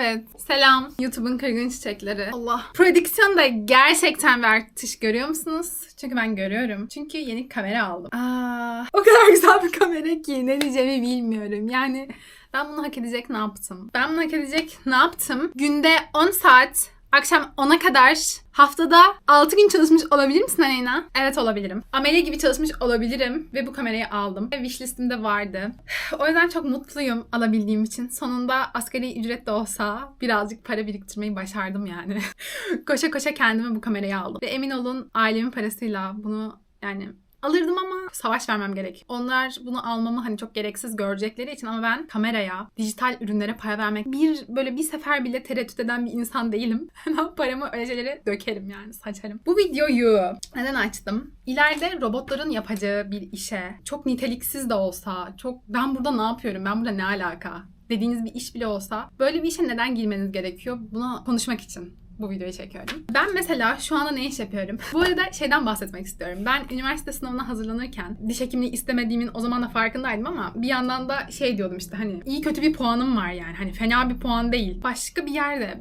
Evet. Selam. YouTube'un kırgın çiçekleri. Allah. Prodüksiyonda gerçekten bir artış görüyor musunuz? Çünkü ben görüyorum. Çünkü yeni kamera aldım. Aa, o kadar güzel bir kamera ki ne diyeceğimi bilmiyorum. Yani ben bunu hak edecek ne yaptım? Ben bunu hak edecek ne yaptım? Günde 10 saat Akşam 10'a kadar haftada 6 gün çalışmış olabilir misin Aleyna? Evet olabilirim. Amele gibi çalışmış olabilirim ve bu kamerayı aldım. Ve wishlistimde vardı. O yüzden çok mutluyum alabildiğim için. Sonunda asgari ücret de olsa birazcık para biriktirmeyi başardım yani. koşa koşa kendime bu kamerayı aldım. Ve emin olun ailemin parasıyla bunu yani alırdım ama savaş vermem gerek. Onlar bunu almamı hani çok gereksiz görecekleri için ama ben kameraya, dijital ürünlere para vermek bir böyle bir sefer bile tereddüt eden bir insan değilim. Hemen paramı öyle şeylere dökerim yani saçarım. Bu videoyu neden açtım? İleride robotların yapacağı bir işe çok niteliksiz de olsa, çok ben burada ne yapıyorum, ben burada ne alaka dediğiniz bir iş bile olsa böyle bir işe neden girmeniz gerekiyor? Buna konuşmak için bu videoyu çekiyorum. Ben mesela şu anda ne iş yapıyorum? Bu arada şeyden bahsetmek istiyorum. Ben üniversite sınavına hazırlanırken diş hekimliği istemediğimin o zaman da farkındaydım ama bir yandan da şey diyordum işte hani iyi kötü bir puanım var yani. Hani fena bir puan değil. Başka bir yerde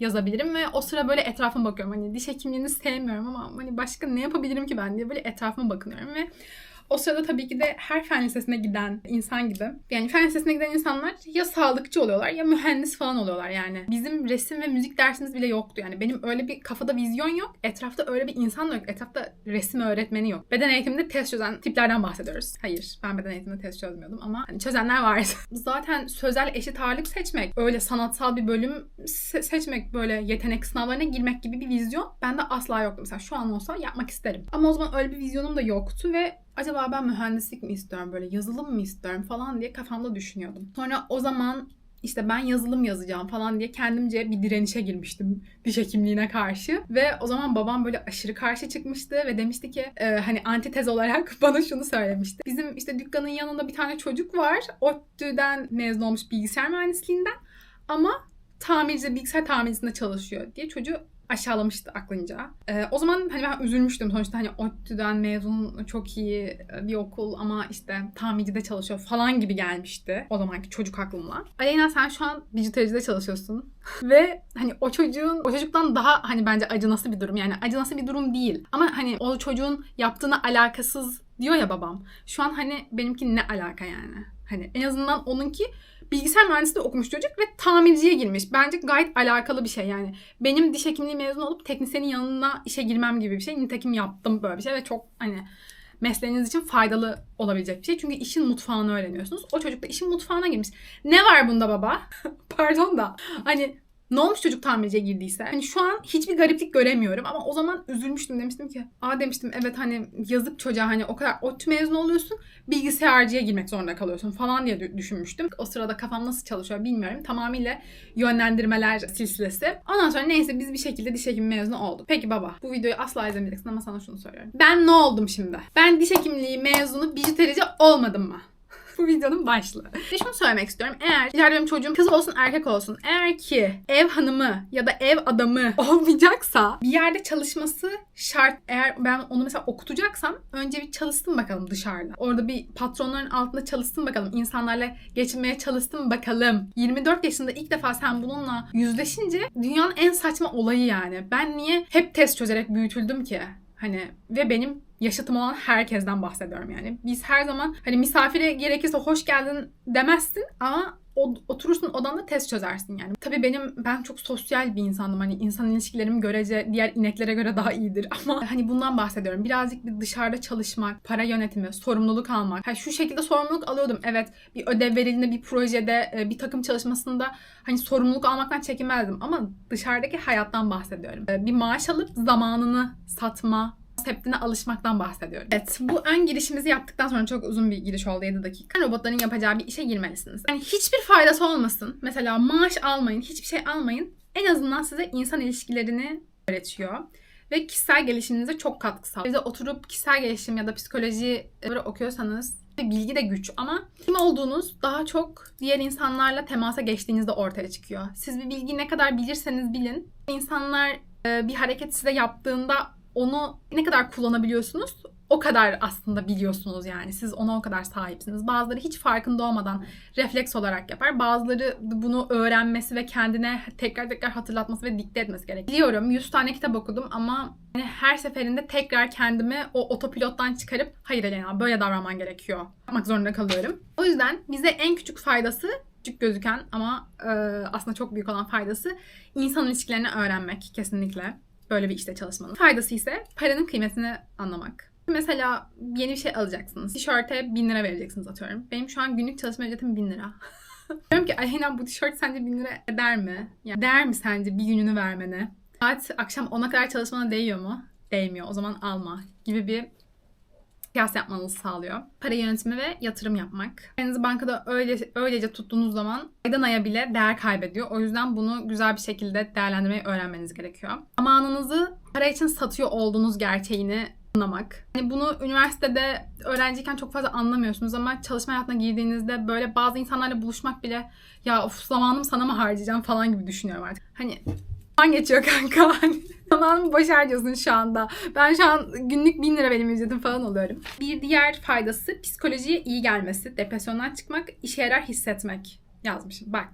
yazabilirim ve o sıra böyle etrafıma bakıyorum. Hani diş hekimliğini sevmiyorum ama hani başka ne yapabilirim ki ben diye böyle etrafıma bakınıyorum ve o sırada tabii ki de her fen lisesine giden insan gibi. Yani fen lisesine giden insanlar ya sağlıkçı oluyorlar ya mühendis falan oluyorlar yani. Bizim resim ve müzik dersimiz bile yoktu yani. Benim öyle bir kafada vizyon yok. Etrafta öyle bir insan da yok. Etrafta resim öğretmeni yok. Beden eğitiminde test çözen tiplerden bahsediyoruz. Hayır ben beden eğitiminde test çözmüyordum ama hani çözenler vardı. Zaten sözel eşit ağırlık seçmek, öyle sanatsal bir bölüm se- seçmek, böyle yetenek sınavlarına girmek gibi bir vizyon bende asla yoktu. Mesela şu an olsa yapmak isterim. Ama o zaman öyle bir vizyonum da yoktu ve acaba ben mühendislik mi istiyorum böyle yazılım mı istiyorum falan diye kafamda düşünüyordum. Sonra o zaman işte ben yazılım yazacağım falan diye kendimce bir direnişe girmiştim diş hekimliğine karşı. Ve o zaman babam böyle aşırı karşı çıkmıştı ve demişti ki e, hani antitez olarak bana şunu söylemişti. Bizim işte dükkanın yanında bir tane çocuk var. ODTÜ'den mezun olmuş bilgisayar mühendisliğinden ama tamirci, bilgisayar tamircisinde çalışıyor diye çocuğu aşağılamıştı aklınca. Ee, o zaman hani ben üzülmüştüm sonuçta hani ODTÜ'den mezun çok iyi bir okul ama işte tamircide çalışıyor falan gibi gelmişti o zamanki çocuk aklımla. Aleyna sen şu an bijutericide çalışıyorsun ve hani o çocuğun o çocuktan daha hani bence acınası bir durum yani acınası bir durum değil ama hani o çocuğun yaptığına alakasız diyor ya babam. Şu an hani benimki ne alaka yani? Hani en azından onunki bilgisayar mühendisliği okumuş çocuk ve tamirciye girmiş. Bence gayet alakalı bir şey yani. Benim diş hekimliği mezun olup teknisyenin yanına işe girmem gibi bir şey. Nitekim yaptım böyle bir şey ve çok hani mesleğiniz için faydalı olabilecek bir şey. Çünkü işin mutfağını öğreniyorsunuz. O çocuk da işin mutfağına girmiş. Ne var bunda baba? Pardon da. Hani ne olmuş çocuk tamirciye girdiyse? Hani şu an hiçbir gariplik göremiyorum ama o zaman üzülmüştüm demiştim ki aa demiştim evet hani yazık çocuğa hani o kadar ODTÜ mezun oluyorsun bilgisayarcıya girmek zorunda kalıyorsun falan diye düşünmüştüm. O sırada kafam nasıl çalışıyor bilmiyorum. Tamamıyla yönlendirmeler silsilesi. Ondan sonra neyse biz bir şekilde diş hekimi mezunu olduk. Peki baba bu videoyu asla izlemeyeceksin ama sana şunu söylüyorum. Ben ne oldum şimdi? Ben diş hekimliği mezunu bijuterici olmadım mı? bu videonun başlığı. Ve şunu söylemek istiyorum. Eğer ileride benim çocuğum kız olsun erkek olsun. Eğer ki ev hanımı ya da ev adamı olmayacaksa bir yerde çalışması şart. Eğer ben onu mesela okutacaksam önce bir çalışsın bakalım dışarıda. Orada bir patronların altında çalışsın bakalım. İnsanlarla geçinmeye çalışsın bakalım. 24 yaşında ilk defa sen bununla yüzleşince dünyanın en saçma olayı yani. Ben niye hep test çözerek büyütüldüm ki? Hani ve benim yaşıtım olan herkesten bahsediyorum yani. Biz her zaman hani misafire gerekirse hoş geldin demezsin ama oturursun odanda test çözersin yani. Tabii benim ben çok sosyal bir insandım. Hani insan ilişkilerim görece diğer ineklere göre daha iyidir ama hani bundan bahsediyorum. Birazcık bir dışarıda çalışmak, para yönetimi, sorumluluk almak. Yani şu şekilde sorumluluk alıyordum. Evet bir ödev verildiğinde bir projede, e, bir takım çalışmasında hani sorumluluk almaktan çekinmezdim ama dışarıdaki hayattan bahsediyorum. E, bir maaş alıp zamanını satma, konseptine alışmaktan bahsediyorum. Evet bu ön girişimizi yaptıktan sonra çok uzun bir giriş oldu 7 dakika. Robotların yapacağı bir işe girmelisiniz. Yani hiçbir faydası olmasın. Mesela maaş almayın, hiçbir şey almayın. En azından size insan ilişkilerini öğretiyor ve kişisel gelişiminize çok katkı sağlıyor. Evde oturup kişisel gelişim ya da psikoloji okuyorsanız bilgi de güç ama kim olduğunuz daha çok diğer insanlarla temasa geçtiğinizde ortaya çıkıyor. Siz bir bilgiyi ne kadar bilirseniz bilin, insanlar bir hareket size yaptığında onu ne kadar kullanabiliyorsunuz o kadar aslında biliyorsunuz yani. Siz ona o kadar sahipsiniz. Bazıları hiç farkında olmadan refleks olarak yapar. Bazıları bunu öğrenmesi ve kendine tekrar tekrar hatırlatması ve dikte etmesi gerek. Biliyorum 100 tane kitap okudum ama yani her seferinde tekrar kendimi o otopilottan çıkarıp hayır Elena böyle davranman gerekiyor. Yapmak zorunda kalıyorum. O yüzden bize en küçük faydası küçük gözüken ama e, aslında çok büyük olan faydası insan ilişkilerini öğrenmek kesinlikle. Böyle bir işte çalışmanın. Faydası ise paranın kıymetini anlamak. Mesela yeni bir şey alacaksınız. Tişörte 1000 lira vereceksiniz atıyorum. Benim şu an günlük çalışma ücretim 1000 lira. Diyorum ki Aleyna bu tişört sence 1000 lira eder mi? Yani değer mi sence bir gününü vermene? Saat akşam 10'a kadar çalışmana değiyor mu? Değmiyor. O zaman alma gibi bir kıyas yapmanızı sağlıyor. Para yönetimi ve yatırım yapmak. Paranızı bankada öyle, öylece tuttuğunuz zaman aydan aya bile değer kaybediyor. O yüzden bunu güzel bir şekilde değerlendirmeyi öğrenmeniz gerekiyor. Zamanınızı para için satıyor olduğunuz gerçeğini anlamak. Yani bunu üniversitede öğrenciyken çok fazla anlamıyorsunuz ama çalışma hayatına girdiğinizde böyle bazı insanlarla buluşmak bile ya of zamanımı sana mı harcayacağım falan gibi düşünüyorum artık. Hani zaman geçiyor kanka. Hani zamanımı boş harcıyorsun şu anda. Ben şu an günlük 1000 lira benim ücretim falan oluyorum. Bir diğer faydası psikolojiye iyi gelmesi, depresyondan çıkmak, işe yarar hissetmek yazmışım. Bak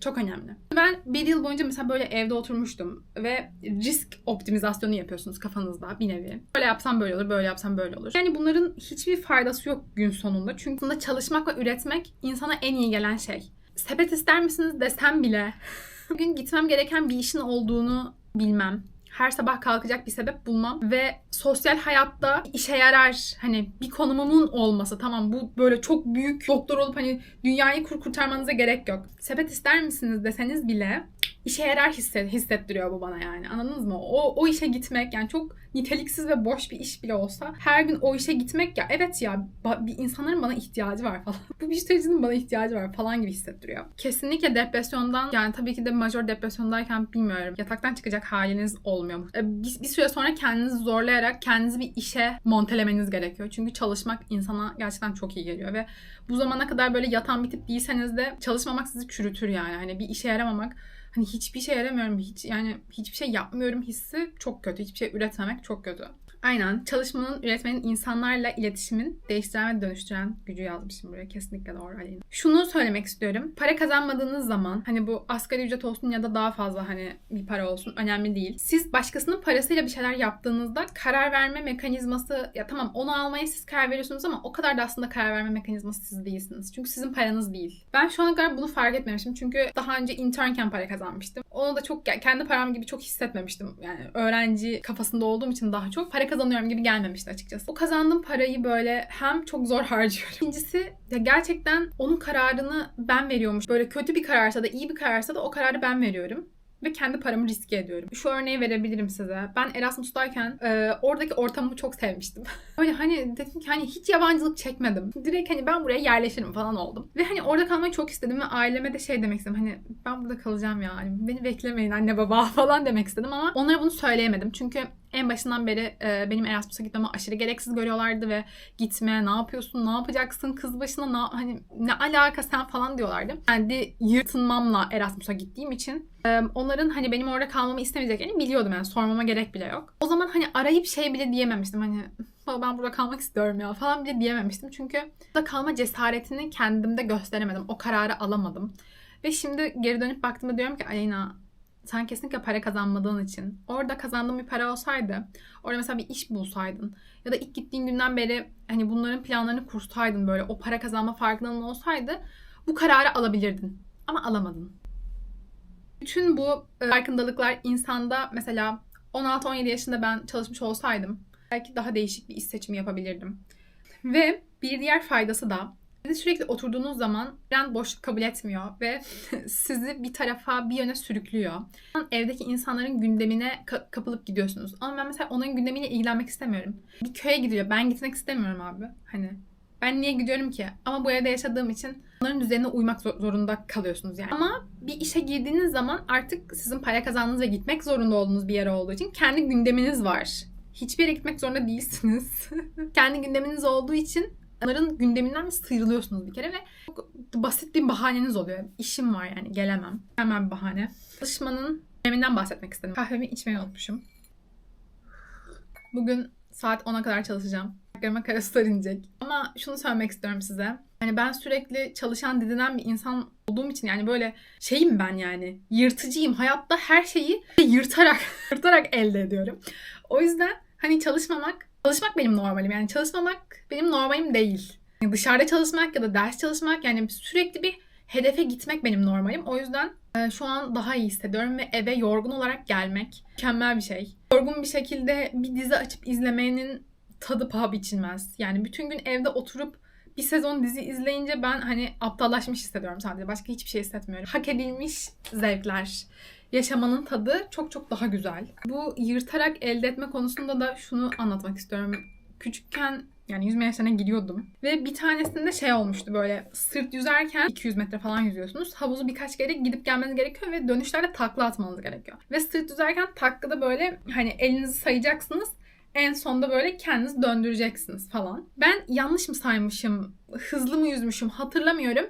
çok önemli. Ben bir yıl boyunca mesela böyle evde oturmuştum ve risk optimizasyonu yapıyorsunuz kafanızda bir nevi. Böyle yapsam böyle olur, böyle yapsam böyle olur. Yani bunların hiçbir faydası yok gün sonunda. Çünkü aslında çalışmak ve üretmek insana en iyi gelen şey. Sepet ister misiniz desem bile bugün gitmem gereken bir işin olduğunu bilmem her sabah kalkacak bir sebep bulmam ve sosyal hayatta işe yarar hani bir konumumun olması tamam bu böyle çok büyük doktor olup hani dünyayı kur kurtarmanıza gerek yok. Sepet ister misiniz deseniz bile işe yarar hisset, hissettiriyor bu bana yani anladınız mı? O, o işe gitmek yani çok niteliksiz ve boş bir iş bile olsa her gün o işe gitmek ya evet ya bir insanların bana ihtiyacı var falan. bu bir sürecinin bana ihtiyacı var falan gibi hissettiriyor. Kesinlikle depresyondan yani tabii ki de majör depresyondayken bilmiyorum yataktan çıkacak haliniz olmuyor. E, Bir, bir süre sonra kendinizi zorlayarak kendinizi bir işe montelemeniz gerekiyor. Çünkü çalışmak insana gerçekten çok iyi geliyor ve bu zamana kadar böyle yatan bir tip değilseniz de çalışmamak sizi çürütür yani. Hani bir işe yaramamak hani hiçbir şey yaramıyorum, hiç yani hiçbir şey yapmıyorum hissi çok kötü. Hiçbir şey üretmemek çok kötü. Aynen. Çalışmanın, üretmenin insanlarla iletişimin değiştiren ve dönüştüren gücü yazmışım buraya. Kesinlikle doğru Aleyna. Şunu söylemek istiyorum. Para kazanmadığınız zaman hani bu asgari ücret olsun ya da daha fazla hani bir para olsun önemli değil. Siz başkasının parasıyla bir şeyler yaptığınızda karar verme mekanizması ya tamam onu almaya siz karar veriyorsunuz ama o kadar da aslında karar verme mekanizması siz değilsiniz. Çünkü sizin paranız değil. Ben şu ana kadar bunu fark etmemiştim. Çünkü daha önce internken para kazanmıştım. Onu da çok kendi param gibi çok hissetmemiştim. Yani öğrenci kafasında olduğum için daha çok para kazanıyorum gibi gelmemişti açıkçası. O kazandığım parayı böyle hem çok zor harcıyorum. İkincisi ya gerçekten onun kararını ben veriyormuş. Böyle kötü bir kararsa da iyi bir kararsa da o kararı ben veriyorum ve kendi paramı riske ediyorum. Şu örneği verebilirim size. Ben Erasmus'tayken e, oradaki ortamımı çok sevmiştim. Böyle hani dedim ki hani hiç yabancılık çekmedim. Direkt hani ben buraya yerleşirim falan oldum. Ve hani orada kalmayı çok istedim ve aileme de şey demek istedim. Hani ben burada kalacağım ya. Hani beni beklemeyin anne baba falan demek istedim ama onlara bunu söyleyemedim. Çünkü en başından beri e, benim Erasmus'a gitmemi aşırı gereksiz görüyorlardı ve gitme, ne yapıyorsun, ne yapacaksın, kız başına ne, hani ne alaka sen falan diyorlardı. Kendi yırtınmamla Erasmus'a gittiğim için e, onların hani benim orada kalmamı istemeyeceklerini biliyordum yani sormama gerek bile yok. O zaman hani arayıp şey bile diyememiştim hani "Baba ben burada kalmak istiyorum ya falan bile diyememiştim. Çünkü burada kalma cesaretini kendimde gösteremedim. O kararı alamadım. Ve şimdi geri dönüp baktığımda diyorum ki Aleyna sen kesinlikle para kazanmadığın için orada kazandığın bir para olsaydı orada mesela bir iş bulsaydın ya da ilk gittiğin günden beri hani bunların planlarını kursaydın böyle o para kazanma farkındalığın olsaydı bu kararı alabilirdin ama alamadın. Bütün bu e, farkındalıklar insanda mesela 16-17 yaşında ben çalışmış olsaydım belki daha değişik bir iş seçimi yapabilirdim. Ve bir diğer faydası da sizi sürekli oturduğunuz zaman ben boşluk kabul etmiyor ve sizi bir tarafa bir yöne sürüklüyor. Evdeki insanların gündemine ka- kapılıp gidiyorsunuz. Ama ben mesela onun gündemiyle ilgilenmek istemiyorum. Bir köye gidiyor. Ben gitmek istemiyorum abi. Hani ben niye gidiyorum ki? Ama bu evde yaşadığım için onların düzenine uymak zor- zorunda kalıyorsunuz yani. Ama bir işe girdiğiniz zaman artık sizin para kazandığınız ve gitmek zorunda olduğunuz bir yer olduğu için kendi gündeminiz var. Hiçbir yere gitmek zorunda değilsiniz. kendi gündeminiz olduğu için onların gündeminden sıyrılıyorsunuz bir kere ve çok basit bir bahaneniz oluyor. İşim var yani gelemem. Hemen bir bahane. Çalışmanın öneminden bahsetmek istedim. Kahvemi içmeyi unutmuşum. Bugün saat 10'a kadar çalışacağım. Ayaklarıma kara sular inecek. Ama şunu söylemek istiyorum size. Hani ben sürekli çalışan, didinen bir insan olduğum için yani böyle şeyim ben yani. Yırtıcıyım. Hayatta her şeyi yırtarak, yırtarak elde ediyorum. O yüzden hani çalışmamak, çalışmak benim normalim. Yani çalışmamak benim normalim değil. Yani dışarıda çalışmak ya da ders çalışmak yani sürekli bir hedefe gitmek benim normalim. O yüzden e, şu an daha iyi hissediyorum ve eve yorgun olarak gelmek mükemmel bir şey. Yorgun bir şekilde bir dizi açıp izlemenin tadı paha biçilmez. Yani bütün gün evde oturup bir sezon dizi izleyince ben hani aptallaşmış hissediyorum sadece. Başka hiçbir şey hissetmiyorum. Hak edilmiş zevkler. Yaşamanın tadı çok çok daha güzel. Bu yırtarak elde etme konusunda da şunu anlatmak istiyorum. Küçükken yani yüzme yaşlarına giriyordum. Ve bir tanesinde şey olmuştu böyle sırt yüzerken 200 metre falan yüzüyorsunuz. Havuzu birkaç kere gidip gelmeniz gerekiyor ve dönüşlerde takla atmanız gerekiyor. Ve sırt yüzerken taklada böyle hani elinizi sayacaksınız. En sonda böyle kendinizi döndüreceksiniz falan. Ben yanlış mı saymışım, hızlı mı yüzmüşüm hatırlamıyorum.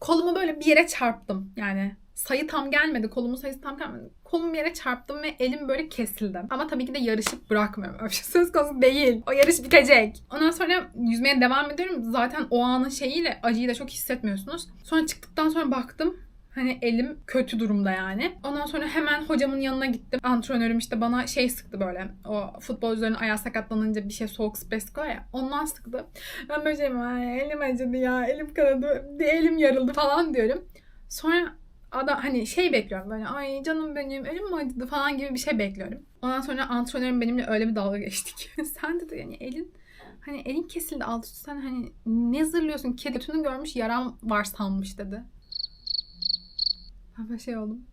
Kolumu böyle bir yere çarptım. Yani sayı tam gelmedi. Kolumun sayısı tam gelmedi. Kolumu bir yere çarptım ve elim böyle kesildi. Ama tabii ki de yarışıp bırakmıyorum. Öyle şey söz konusu değil. O yarış bitecek. Ondan sonra yüzmeye devam ediyorum. Zaten o anın şeyiyle acıyı da çok hissetmiyorsunuz. Sonra çıktıktan sonra baktım. Hani elim kötü durumda yani. Ondan sonra hemen hocamın yanına gittim. Antrenörüm işte bana şey sıktı böyle. O futbolcuların ayağı sakatlanınca bir şey soğuk sprey sıkıyor ya. Ondan sıktı. Ben böyle şeyim "Ay, elim acıdı ya. Elim kanadı. Elim yarıldı falan diyorum. Sonra adam hani şey bekliyorum böyle ay canım benim elim mi acıdı falan gibi bir şey bekliyorum. Ondan sonra antrenörüm benimle öyle bir dalga geçtik. sen dedi yani elin hani elin kesildi alt sen hani ne zırlıyorsun kedi götünü görmüş yaram var sanmış dedi. Ben şey oldum.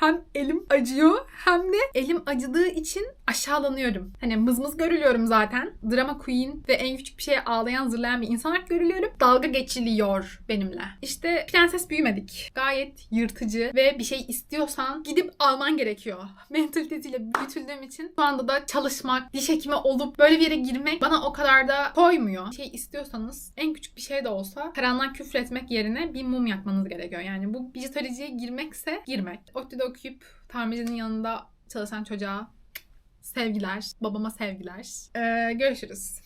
Hem elim acıyor hem de elim acıdığı için aşağılanıyorum. Hani mızmız görülüyorum zaten. Drama queen ve en küçük bir şeye ağlayan zırlayan bir insan olarak görülüyorum. Dalga geçiliyor benimle. İşte prenses büyümedik. Gayet yırtıcı ve bir şey istiyorsan gidip alman gerekiyor. Mentalitesiyle büyütüldüğüm için şu anda da çalışmak, diş hekimi olup böyle bir yere girmek bana o kadar da koymuyor. Bir şey istiyorsanız en küçük bir şey de olsa karanlığa küfretmek yerine bir mum yakmanız gerekiyor. Yani bu bijutericiye girmekse girmek. ODTÜ'de okuyup tamircinin yanında çalışan çocuğa sevgiler. Babama sevgiler. Ee, görüşürüz.